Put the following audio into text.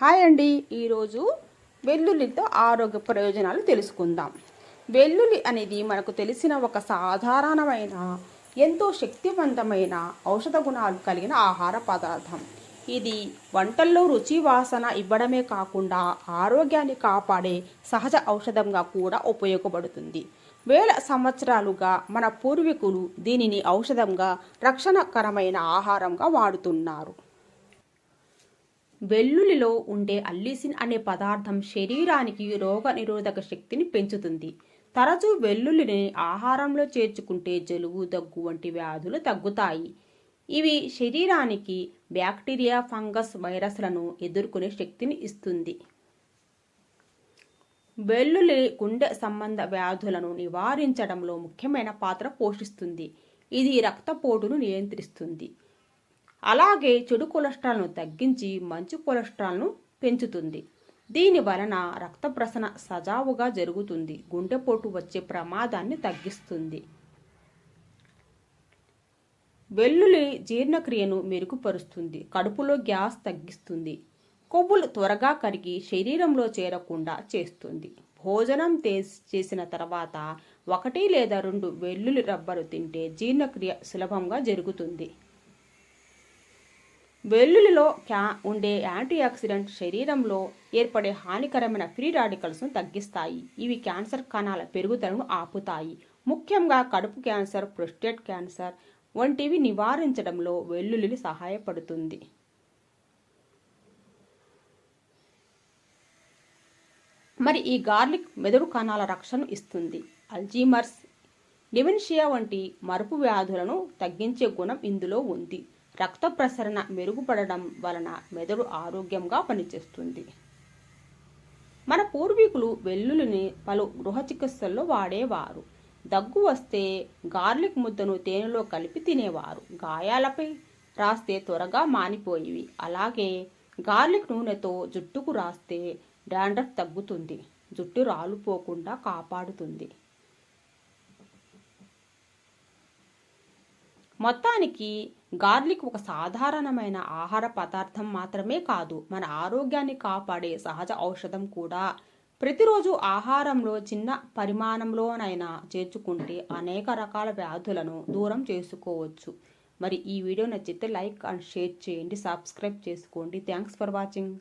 Hi అండి. ఈరోజు వెల్లుల్లితో ఆరోగ్య ప్రయోజనాలు తెలుసుకుందాం. వెల్లుల్లి అనేది మనకు తెలిసిన ఒక సాధారణమైన ఎంతో శక్తివంతమైన ఔషధ గుణాలు కలిగిన ఆహార పదార్థం. ఇది వంటల్లో రుచి వాసన ఇవ్వడమే కాకుండా ఆరోగ్యాన్ని కాపాడే సహజ ఔషధంగా కూడా ఉపయోగపడుతుంది. వేల సంవత్సరాలుగా మన పూర్వీకులు దీనిని ఔషధంగా రక్షణకరమైన ఆహారంగా వాడుతున్నారు. వెల్లుల్లిలో ఉండే అల్లిసిన్ అనే పదార్థం శరీరానికి రోగ నిరోధక శక్తిని పెంచుతుంది. తరచూ వెల్లుల్లిని ఆహారంలో చేర్చుకుంటే జలుబు దగ్గు వంటి వ్యాధులు తగ్గుతాయి. ఇవి శరీరానికి బ్యాక్టీరియా ఫంగస్ వైరస్లను ఎదుర్కొనే శక్తిని ఇస్తుంది. వెల్లుల్లి గుండె సంబంధ వ్యాధులను నివారించడంలో ముఖ్యమైన పాత్ర పోషిస్తుంది. ఇది రక్తపోటును నియంత్రిస్తుంది. అలాగే చెడు కొలెస్ట్రాల్ను తగ్గించి మంచి కొలెస్ట్రాల్ను పెంచుతుంది. దీని వలన రక్త ప్రసరణ సజావుగా జరుగుతుంది. గుండెపోటు వచ్చే ప్రమాదాన్ని తగ్గిస్తుంది. వెల్లుల్లి జీర్ణక్రియను మెరుగుపరుస్తుంది. కడుపులో గ్యాస్ తగ్గిస్తుంది. కొవ్వులు త్వరగా కరిగి శరీరంలో చేరకుండా చేస్తుంది. భోజనం చేసిన తర్వాత ఒకటి లేదా రెండు వెల్లుల్లి రబ్బరు తింటే జీర్ణక్రియ సులభంగా జరుగుతుంది. వెల్లుల్లిలో క్యా ఉండే యాంటీ ఆక్సిడెంట్ శరీరంలో ఏర్పడే హానికరమైన ఫ్రీ రాడికల్స్ను తగ్గిస్తాయి. ఇవి క్యాన్సర్ కణాల పెరుగుదలను ఆపుతాయి. ముఖ్యంగా కడుపు క్యాన్సర్ ప్రొస్టేట్ క్యాన్సర్ వంటివి నివారించడంలో వెల్లుల్లి సహాయపడుతుంది. మరి ఈ గార్లిక్ మెదడు కణాల రక్షణ ఇస్తుంది. అల్జీమర్స్ డిమెన్షియా వంటి మరుపు వ్యాధులను తగ్గించే గుణం ఇందులో ఉంది. రక్త ప్రసరణ మెరుగుపడడం వలన మెదడు ఆరోగ్యంగా పనిచేస్తుంది. మన పూర్వీకులు వెల్లుల్లిని పలు గృహ చికిత్సల్లో వాడేవారు. దగ్గు వస్తే గార్లిక్ ముద్దను తేనెలో కలిపి తినేవారు. గాయాలపై రాస్తే త్వరగా మానిపోయేవి. అలాగే గార్లిక్ నూనెతో జుట్టుకు రాస్తే డాండ్రఫ్ తగ్గుతుంది. జుట్టు రాలిపోకుండా కాపాడుతుంది. మొత్తానికి గార్లిక్ ఒక సాధారణమైన ఆహార పదార్థం మాత్రమే కాదు మన ఆరోగ్యాన్ని కాపాడే సహజ ఔషధం కూడా. ప్రతిరోజు ఆహారంలో చిన్న పరిమాణంలోనైనా చేర్చుకుంటే అనేక రకాల వ్యాధులను దూరం చేసుకోవచ్చు. మరి ఈ వీడియో నచ్చితే లైక్ అండ్ షేర్ చేయండి సబ్స్క్రైబ్ చేసుకోండి. Thanks for watching.